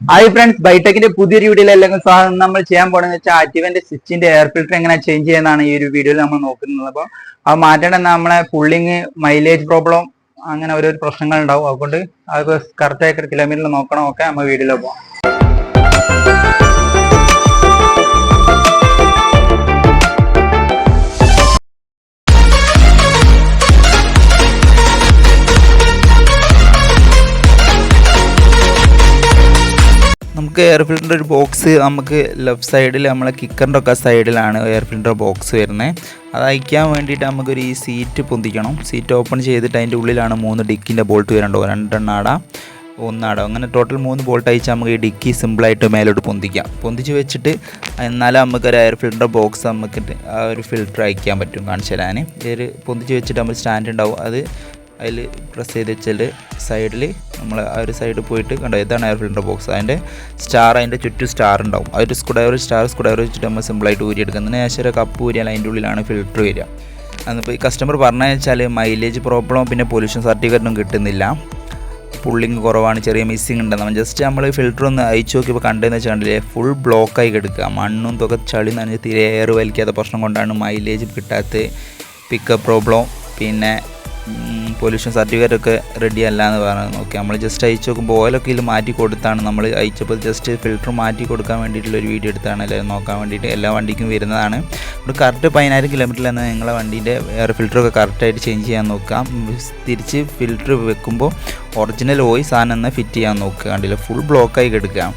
Hi friends ബൈടെക്കിന്റെ പുതിയൊരു വീഡിയോയിൽ അല്ലെങ്കിൽ സ്വാഗതം. നമ്മൾ ചെയ്യാൻ പോണെന്ന് വെച്ചാൽ ആക്റ്റീവന്റെ സ്വിച്ചിന്റെ എയർ ഫിൽറ്റർ എങ്ങനെ ചേഞ്ച് ചെയ്യുന്നതാണ് ഈ ഒരു വീഡിയോയിൽ നമ്മൾ നോക്കുന്നത്. അപ്പോൾ അത് മാറ്റേണ്ട നമ്മളെ പുള്ളിങ് മൈലേജ് പ്രോബ്ലം അങ്ങനെ ഓരോ പ്രശ്നങ്ങൾ ഉണ്ടാവും. അതുകൊണ്ട് അത് കറക്റ്റ് ആയിട്ട് കിലോമീറ്ററിൽ നോക്കണം. ഒക്കെ നമ്മൾ വീഡിയോയിൽ പോകാം നമുക്ക് എയർ ഫിൽറ്റർ ഒരു ബോക്സ് നമുക്ക് ലെഫ്റ്റ് സൈഡിൽ നമ്മളെ കിക്കറിന്റെ ഒക്കെ സൈഡിലാണ് എയർ ഫിൽറ്റർ ബോക്സ് വരുന്നത് അത് അയക്കാൻ വേണ്ടിയിട്ട് നമുക്കൊരു ഈ സീറ്റ് പൊന്തിക്കണം. സീറ്റ് ഓപ്പൺ ചെയ്തിട്ട് അതിന്റെ ഉള്ളിലാണ് മൂന്ന് ഡിക്കിന്റെ ബോൾട്ട് വരണ്ടോ ആടാം ഒന്നാടോ അങ്ങനെ ടോട്ടൽ മൂന്ന് ബോൾട്ട് അയച്ചാൽ നമുക്ക് ഈ ഡിക്കി സിമ്പിളായിട്ട് മേലോട്ട് പൊന്തിക്കാം. പൊന്തിച്ച് വെച്ചിട്ട് എന്നാലും നമുക്ക് ഒരു എയർ ഫിൽറ്റർ ബോക്സ് നമുക്ക് ആ ഒരു ഫിൽറ്റർ അയക്കാൻ പറ്റും. കാണിച്ചു തരാൻ ഒരു പൊന്തിച്ച് വെച്ചിട്ട് നമ്മൾ സ്റ്റാൻഡ് ഉണ്ടാവും. അത് അതിൽ പ്രസ് ചെയ്ത് വെച്ചാൽ സൈഡിൽ നമ്മൾ ആ ഒരു സൈഡിൽ പോയിട്ട് കണ്ടോ ഇതാണ് എയർ ഫിൽറ്റർ ബോക്സ് അതിന്റെ സ്റ്റാർ അതിന്റെ ചുറ്റും സ്റ്റാർ ഉണ്ടാവും. ആ ഒരു സ്ക്രൂഡ്രൈവർ സ്റ്റാർ സ്ക്രൂഡ്രൈവർ വെച്ചിട്ട് നമ്മൾ സിമ്പിളായിട്ട് ഊരിയെടുക്കുന്നത് ശേഷം കപ്പ് ഊരിയാൽ അതിന്റെ ഉള്ളിലാണ് ഫിൽറ്റർ വരിക. അതിപ്പോൾ ഈ കസ്റ്റമർ പറഞ്ഞു വെച്ചാൽ മൈലേജ് പ്രോബ്ലം പിന്നെ പൊല്യൂഷൻ സർട്ടിഫിക്കറ്റും കിട്ടുന്നില്ല. പുള്ളിങ് കുറവാണ് ചെറിയ മിസ്സിങ് ഉണ്ടെന്ന് ജസ്റ്റ് നമ്മൾ ഫിൽറ്റർ ഒന്ന് അയച്ചു നോക്കിയപ്പോൾ കണ്ടതെന്ന് വെച്ചാൽ കണ്ടില്ലേ ഫുൾ ബ്ലോക്കായി കിടക്കുക. മണ്ണും തുക ചളി നനഞ്ഞ് തീരെ എയർ വലിക്കാത്ത പ്രശ്നം കൊണ്ടാണ് മൈലേജ് കിട്ടാത്ത പിക്കപ്പ് പ്രോബ്ലം പിന്നെ പൊല്യൂഷൻ സർട്ടിഫിക്കറ്റ് ഒക്കെ റെഡി അല്ല എന്ന് പറഞ്ഞു. നോക്കി നമ്മൾ ജസ്റ്റ് അയച്ചു നോക്കുമ്പോൾ ഓയിലൊക്കെ ഇതിൽ മാറ്റി കൊടുത്താണ്. നമ്മൾ അയച്ചപ്പോൾ ജസ്റ്റ് ഫിൽറ്റർ മാറ്റി കൊടുക്കാൻ വേണ്ടിയിട്ടുള്ള ഒരു വീഡിയോ എടുത്താണ്. എല്ലാവരും നോക്കാൻ വേണ്ടിയിട്ട് എല്ലാ വണ്ടിക്കും വരുന്നതാണ്. ഇവിടെ കറക്റ്റ് പതിനായിരം കിലോമീറ്ററിലാണ് നിങ്ങളെ വണ്ടീന്റെ എയർ ഫിൽറ്ററൊക്കെ കറക്റ്റായിട്ട് ചേഞ്ച് ചെയ്യാൻ നോക്കാം. തിരിച്ച് ഫിൽറ്റർ വെക്കുമ്പോൾ ഒറിജിനൽ ഓയിൽ സാധനം തന്നെ ഫിറ്റ് ചെയ്യാൻ നോക്കുക. കണ്ടില്ല? ഫുൾ ബ്ലോക്കായി കിടക്കുക.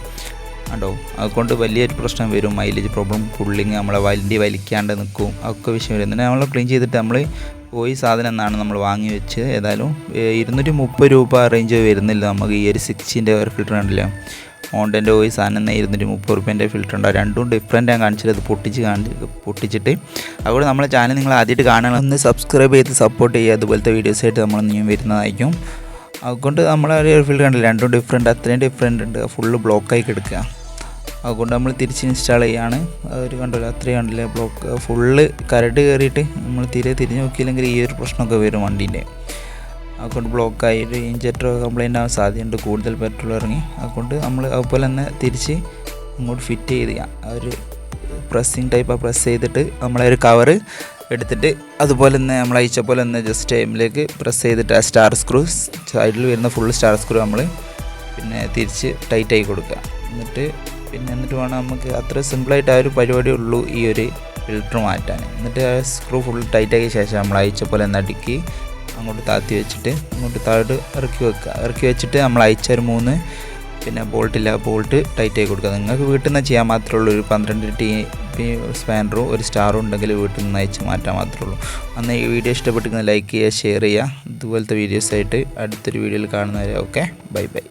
ഉണ്ടോ അതുകൊണ്ട് വലിയൊരു പ്രശ്നം വരും. മൈലേജ് പ്രോബ്ലം ഫുള്ളിങ് നമ്മളെ വണ്ടി വലിക്കാണ്ട് നിൽക്കും. അതൊക്കെ വിഷയം വരും. എന്നിട്ട് നമ്മൾ ക്ലീൻ ചെയ്തിട്ട് നമ്മൾ പോയി സാധനം എന്നാണ് നമ്മൾ വാങ്ങി വെച്ച് ഏതായാലും ഇരുന്നൂറ്റി മുപ്പത് രൂപ റേഞ്ച് വരുന്നില്ല നമുക്ക് ഈ ഒരു സിക്സിന്റെ ഒരു ഫിൽറ്റർ ഉണ്ടല്ലോ. ഓണ്ടന്റെ പോയി സാധനം എന്നാൽ ഇരുന്നൂറ്റി മുപ്പത് റുപ്യേന്റെ ഫിൽറ്റർ ഉണ്ട് രണ്ടും ഡിഫറെന്റ് ഞാൻ കാണിച്ചത്. അത് പൊട്ടിച്ച് കാണി പൊട്ടിച്ചിട്ട്. അതുകൊണ്ട് നമ്മളെ ചാനൽ നിങ്ങൾ ആദ്യമായിട്ട് കാണണം ഒന്ന് സബ്സ്ക്രൈബ് ചെയ്ത് സപ്പോർട്ട് ചെയ്യുക. അതുപോലത്തെ വീഡിയോസായിട്ട് നമ്മൾ ഇനിയും വരുന്നതായിരിക്കും. അതുകൊണ്ട് നമ്മളെ ഒരു ഫിൽറ്റർ കണ്ടില്ല രണ്ടും ഡിഫറെന്റ് അത്രയും ഡിഫറെന്റ് ഉണ്ട്. ഫുള്ള് ബ്ലോക്കായി കിടക്കുക. അതുകൊണ്ട് നമ്മൾ തിരിച്ച് ഇൻസ്റ്റാൾ ചെയ്യാണ്. ഒരു കണ്ടല്ലോ അത്രയും കണ്ടില്ലേ ബ്ലോക്ക് ഫുള്ള് കരട് കയറിയിട്ട് നമ്മൾ തീരെ തിരിഞ്ഞ് നോക്കിയില്ലെങ്കിൽ ഈ ഒരു പ്രശ്നമൊക്കെ വരും വണ്ടീന്റെ. അതുകൊണ്ട് ബ്ലോക്കായി ഒരു ഇഞ്ചക്ടർ കംപ്ലൈന്റ് ആവാൻ സാധ്യതയുണ്ട് കൂടുതൽ പെട്രോൾ ഇറങ്ങി. അതുകൊണ്ട് നമ്മൾ അതുപോലെ തന്നെ തിരിച്ച് ഇങ്ങോട്ട് ഫിറ്റ് ചെയ്ത് ഒരു പ്രസ്സിങ് ടൈപ്പ് പ്രസ് ചെയ്തിട്ട് നമ്മളെ ഒരു കവറ് എടുത്തിട്ട് അതുപോലെ തന്നെ നമ്മൾ അയച്ച പോലെ തന്നെ ജസ്റ്റ് ടൈമിലേക്ക് പ്രസ് ചെയ്തിട്ട് ആ സ്റ്റാർ സ്ക്രൂ സൈഡിൽ വരുന്ന ഫുൾ സ്റ്റാർ സ്ക്രൂ നമ്മൾ പിന്നെ തിരിച്ച് ടൈറ്റ് ആയി കൊടുക്കുക. എന്നിട്ട് പിന്നെ എന്നിട്ട് വേണം നമുക്ക് അത്ര സിമ്പിളായിട്ട് ആ ഒരു പരിപാടി ഉള്ളൂ ഈ ഒരു ഫിൽറ്റർ മാറ്റാൻ. എന്നിട്ട് ആ സ്ക്രൂ ഫുൾ ടൈറ്റാക്കിയ ശേഷം നമ്മൾ അയച്ച പോലെ നടുക്കി അങ്ങോട്ട് താത്തി വെച്ചിട്ട് അങ്ങോട്ട് താഴോട്ട് ഇറക്കി വെക്കുക. ഇറക്കി വെച്ചിട്ട് നമ്മൾ അയച്ച ഒരു മൂന്ന് പിന്നെ ബോൾട്ടില്ല ബോൾട്ട് ടൈറ്റ് ആയി കൊടുക്കുക. നിങ്ങൾക്ക് വീട്ടിൽ നിന്ന് ചെയ്യാൻ മാത്രമേ ഉള്ളൂ. ഒരു പന്ത്രണ്ട് ടി പി സ്പാനറും ഒരു സ്റ്റാറും ഉണ്ടെങ്കിൽ വീട്ടിൽ നിന്ന് അയച്ച് മാറ്റാൻ മാത്രമേ ഉള്ളൂ. അന്ന് ഈ വീഡിയോ ഇഷ്ടപ്പെട്ടിരുന്ന ലൈക്ക് ചെയ്യുക ഷെയർ ചെയ്യുക. ഇതുപോലത്തെ വീഡിയോസായിട്ട് അടുത്തൊരു വീഡിയോയിൽ കാണുന്നവരെ ഓക്കെ ബൈ ബൈ